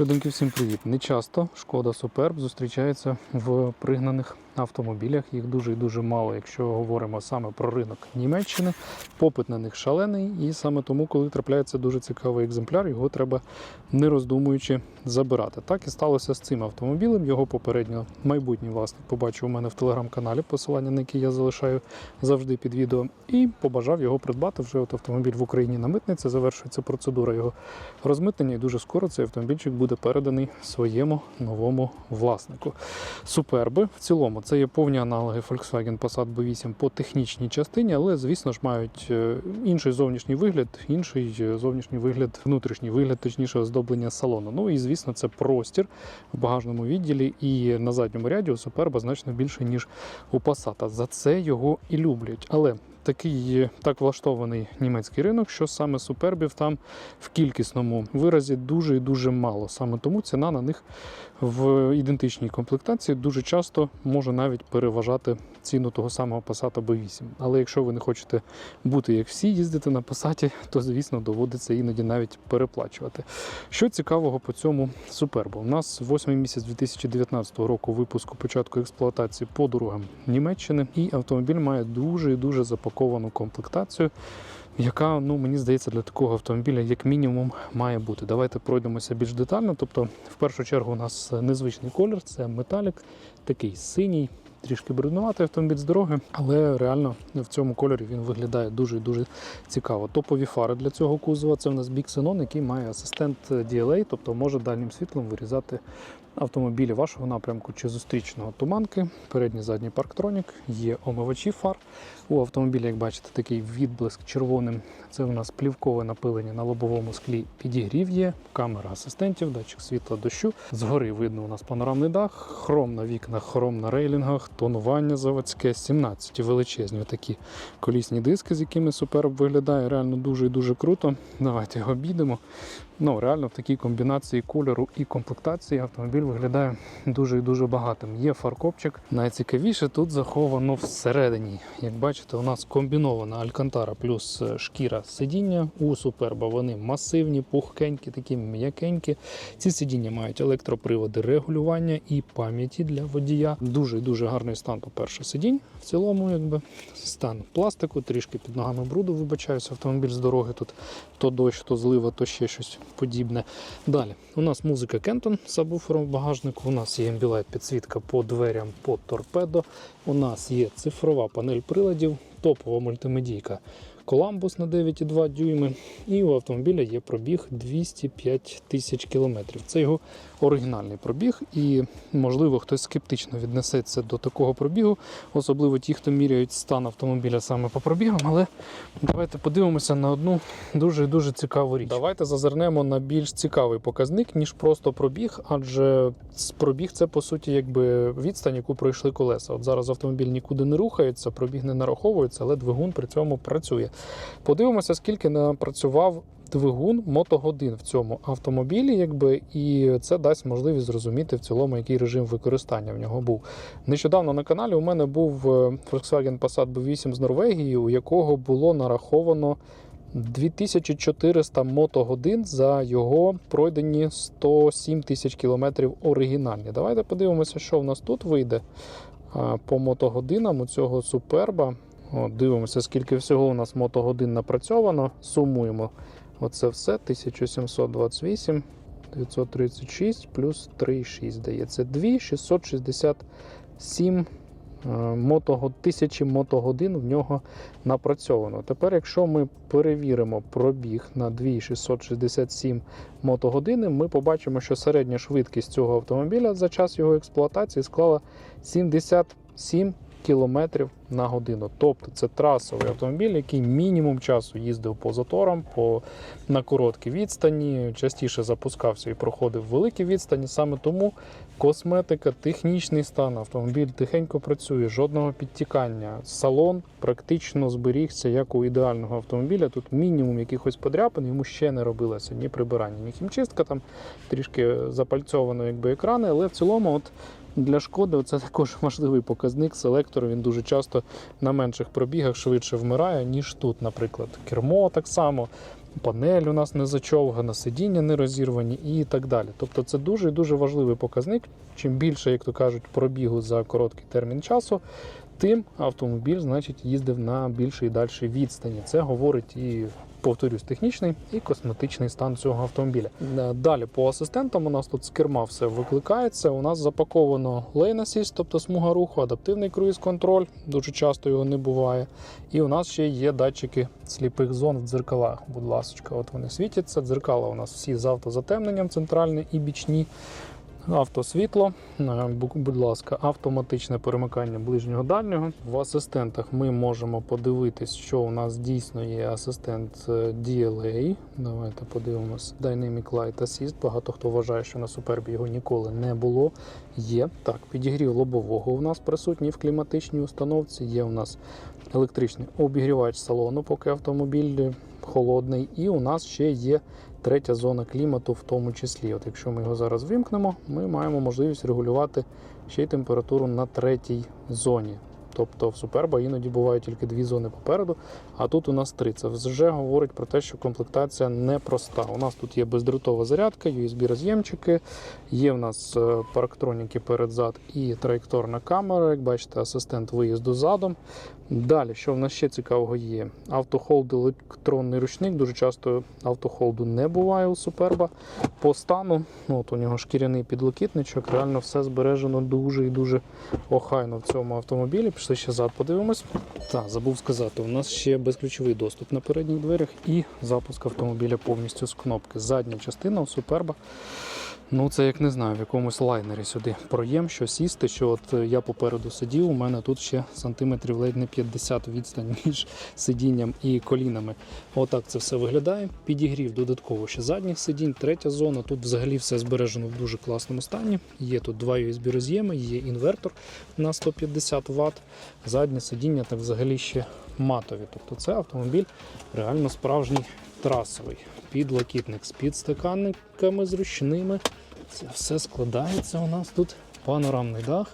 Людинки, всім привіт. Не часто шкода Суперб зустрічається в пригнаних автомобілях. Їх дуже і дуже мало, якщо говоримо саме про ринок Німеччини. Попит на них шалений, і саме тому, коли трапляється дуже цікавий екземпляр, його треба не роздумуючи забирати. Так і сталося з цим автомобілем. Його попередньо майбутній власник побачив у мене в телеграм-каналі, посилання на який я залишаю завжди під відео, і побажав його придбати. Вже от автомобіль в Україні на митниці. Завершується процедура його розмитнення, і дуже скоро цей автомобільчик буде переданий своєму новому власнику. Суперби в цілому це є повні аналоги Volkswagen Passat B8 по технічній частині, але звісно ж мають е, інший зовнішній вигляд, інший е, зовнішній вигляд, внутрішній вигляд, точніше оздоблення салону. Ну і звісно, це простір в багажному відділі, і на задньому ряді у Суперба значно більше ніж у Passat. За це його і люблять. Але такий так влаштований німецький ринок, що саме супербів там в кількісному виразі дуже і дуже мало. Саме тому ціна на них в ідентичній комплектації дуже часто може навіть переважати ціну того самого Passat B8. Але якщо ви не хочете бути як всі, їздити на Passat, то звісно доводиться іноді навіть переплачувати. Що цікавого по цьому супербу? У нас 8 місяць 2019 року випуску початку експлуатації по дорогам Німеччини, і автомобіль має дуже і дуже запаковану комплектацію. Яка, ну мені здається, для такого автомобіля як мінімум має бути. Давайте пройдемося більш детально. Тобто, в першу чергу, у нас незвичний колір, це металік, такий синій, трішки бруднуватий автомобіль з дороги, але реально в цьому кольорі він виглядає дуже дуже цікаво. Топові фари для цього кузова це в нас Big Xenon, який має асистент DLA, тобто може дальнім світлом вирізати автомобілі вашого напрямку чи зустрічного туманки, передній задній парктронік, є омивачі фар. У автомобілі, як бачите, такий відблиск червоним. Це у нас плівкове напилення на лобовому склі. Підігрів є, камера асистентів, датчик світла дощу. Згори видно у нас панорамний дах, хром на вікнах, хром на рейлінгах, тонування заводське, 17 величезні такі колісні диски, з якими суперб виглядає реально дуже і дуже круто. Давайте його обійдемо. Ну, реально в такій комбінації кольору і комплектації автомобіль виглядає дуже і дуже багатим. Є фаркопчик. Найцікавіше тут заховано всередині. Як бачите, у нас комбінована алькантара плюс е, шкіра сидіння. У суперба вони масивні, пухкенькі, такі м'якенькі. Ці сидіння мають електроприводи регулювання і пам'яті для водія. Дуже і дуже гарний стан, по-перше, сидінь. В цілому, якби стан пластику, трішки під ногами бруду, вибачаюся, автомобіль з дороги тут то дощ, то злива, то ще щось подібне. Далі у нас музика Кентон з сабвуфером в багажнику. У нас є Ambilight підсвітка по дверям по торпедо. У нас є цифрова панель приладів, топова мультимедійка Columbus на 9,2 дюйми. І у автомобіля є пробіг 205 тисяч кілометрів. Це його оригінальний пробіг, і можливо хтось скептично віднесеться до такого пробігу, особливо ті, хто міряють стан автомобіля саме по пробігам. Але давайте подивимося на одну дуже дуже цікаву річ. Давайте зазирнемо на більш цікавий показник, ніж просто пробіг, адже пробіг це по суті якби відстань, яку пройшли колеса. От зараз автомобіль нікуди не рухається, пробіг не нараховується, але двигун при цьому працює. Подивимося, скільки напрацював двигун мотогодин в цьому автомобілі, якби, і це дасть можливість зрозуміти в цілому, який режим використання в нього був. Нещодавно на каналі у мене був е, Volkswagen Passat B8 з Норвегії, у якого було нараховано 2400 мотогодин за його пройдені 107 тисяч кілометрів оригінальні. Давайте подивимося, що в нас тут вийде по мотогодинам у цього суперба. От, дивимося, скільки всього у нас мотогодин напрацьовано. Сумуємо оце все. 1728, 936 плюс 3,6 здається. 2667 е, мотого, тисячі мотогодин в нього напрацьовано. Тепер, якщо ми перевіримо пробіг на 2667 мотогодини, ми побачимо, що середня швидкість цього автомобіля за час його експлуатації склала 77 кілометрів на годину. Тобто це трасовий автомобіль, який мінімум часу їздив по заторам, по на короткі відстані, частіше запускався і проходив великі відстані. Саме тому косметика, технічний стан, автомобіль тихенько працює, жодного підтікання. Салон практично зберігся як у ідеального автомобіля. Тут мінімум якихось подряпин, йому ще не робилося ні прибирання, ні хімчистка, там трішки запальцьовано якби екрани, але в цілому, от для шкоди це також важливий показник. Селектор він дуже часто на менших пробігах швидше вмирає, ніж тут, наприклад. Кермо так само. панель у нас не зачовгана, сидіння не розірвані і так далі. Тобто це дуже дуже важливий показник. Чим більше, як то кажуть, пробігу за короткий термін часу, тим автомобіль, значить, їздив на більшій і дальшій відстані. Це говорить і. Повторюсь, технічний і косметичний стан цього автомобіля. Е, Далі по асистентам у нас тут з керма все викликається. У нас запаковано Lane Assist, тобто смуга руху, адаптивний круїз-контроль, дуже часто його не буває. І у нас ще є датчики сліпих зон в дзеркалах. Будь ласка, от вони світяться. Дзеркала у нас всі з автозатемненням, центральні і бічні. Автосвітло, будь ласка, автоматичне перемикання ближнього дальнього. В асистентах ми можемо подивитись, що у нас дійсно є асистент е, DLA. Давайте подивимось. Dynamic Light Assist. Багато хто вважає, що на супербі його ніколи не було. Є так, підігрів лобового у нас присутній в кліматичній установці. Є у нас електричний обігрівач салону, поки автомобіль холодний. І у нас ще є третя зона клімату, в тому числі. От якщо ми його зараз вимкнемо, ми маємо можливість регулювати ще й температуру на третій зоні. Тобто в Суперба іноді буває тільки дві зони попереду, а тут у нас три. Це вже говорить про те, що комплектація непроста. У нас тут є бездротова зарядка, USB-роз'ємчики, є в нас е, парктроніки перед-зад і траєкторна камера. Як бачите, асистент виїзду задом. Далі, що в нас ще цікавого є? Автохолд електронний ручник. Дуже часто автохолду не буває у Суперба. По стану, ну, от у нього шкіряний підлокітничок, реально все збережено дуже і дуже охайно в цьому автомобілі. Пішли ще зад, подивимось. Так, забув сказати, у нас ще безключовий доступ на передніх дверях і запуск автомобіля повністю з кнопки. Задня частина у Суперба. Ну, це як не знаю, в якомусь лайнері сюди проєм, що сісти, що от е, я попереду сидів, у мене тут ще сантиметрів ледь не 50 відстань між сидінням і колінами. Отак це все виглядає. Підігрів додатково ще задніх сидінь, третя зона. Тут взагалі все збережено в дуже класному стані. Є тут два USB роз'єми, є інвертор на 150 Вт. Заднє сидіння так взагалі ще матові. Тобто це автомобіль реально справжній трасовий. Підлокітник з підстаканниками зручними. Це все складається у нас тут. Панорамний дах.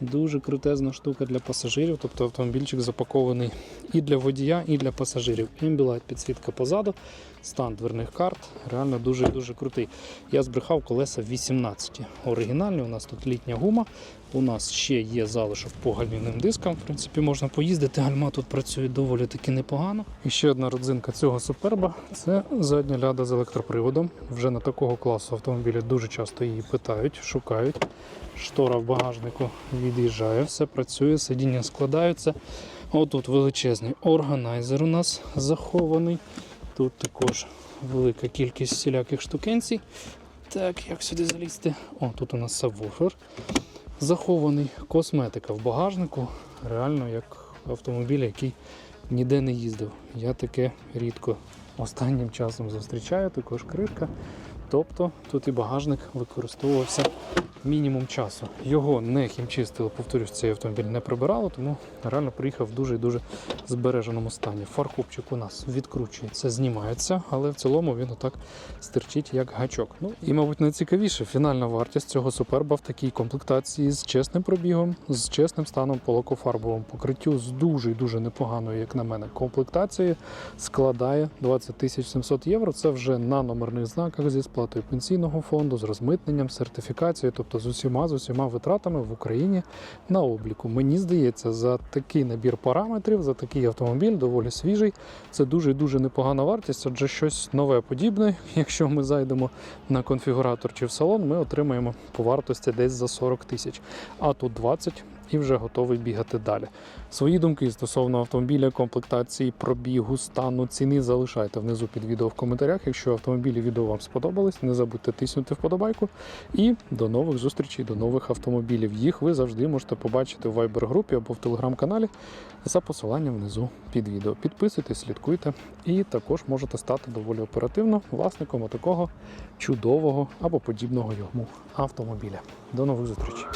Дуже крутезна штука для пасажирів. Тобто автомобільчик запакований і для водія, і для пасажирів. Імбілайт підсвітка позаду, стан дверних карт. Реально дуже дуже крутий. Я збрехав колеса 18. Оригінальні, у нас тут літня гума. У нас ще є залишок по гальмівним дискам. В принципі, можна поїздити. Гальма тут працює доволі таки непогано. І ще одна родзинка цього суперба це задня ляда з електроприводом. Вже на такого класу автомобілі дуже часто її питають, шукають. Штора в багажнику від'їжджає, все працює, сидіння складаються. Отут величезний органайзер у нас захований. Тут також велика кількість всіляких штукенцій. Так, як сюди залізти? О, тут у нас сабвуфер захований. Косметика в багажнику. Реально як автомобіль, який ніде не їздив. Я таке рідко останнім часом зустрічаю, також кришка. Тобто тут і багажник використовувався мінімум часу. Його не хімчистили, повторюсь, цей автомобіль не прибирало, тому реально приїхав в дуже і дуже збереженому стані. Фаркопчик у нас відкручується, знімається, але в цілому він отак стирчить як гачок. Ну і, мабуть, найцікавіше фінальна вартість цього суперба в такій комплектації з чесним пробігом, з чесним станом по лакофарбовому покриттю, з дуже і дуже непоганою, як на мене, комплектацією складає 20 тисяч 700 євро. Це вже на номерних знаках зі сплатою пенсійного фонду, з розмитненням, сертифікацією, тобто з усіма з усіма витратами в Україні на обліку. Мені здається, за такий набір параметрів, за такий автомобіль, доволі свіжий. Це дуже дуже непогана вартість, адже щось нове подібне. Якщо ми зайдемо на конфігуратор чи в салон, ми отримаємо по вартості десь за 40 тисяч. А тут 20 і вже готовий бігати далі. Свої думки стосовно автомобіля, комплектації, пробігу, стану, ціни залишайте внизу під відео в коментарях. Якщо автомобілі відео вам сподобались, не забудьте тиснути вподобайку. І до нових зустрічей, до нових автомобілів. Їх ви завжди можете побачити в Viber групі або в телеграм-каналі за посиланням внизу під відео. Підписуйтесь, слідкуйте і також можете стати доволі оперативно власником такого чудового або подібного йому автомобіля. До нових зустрічей!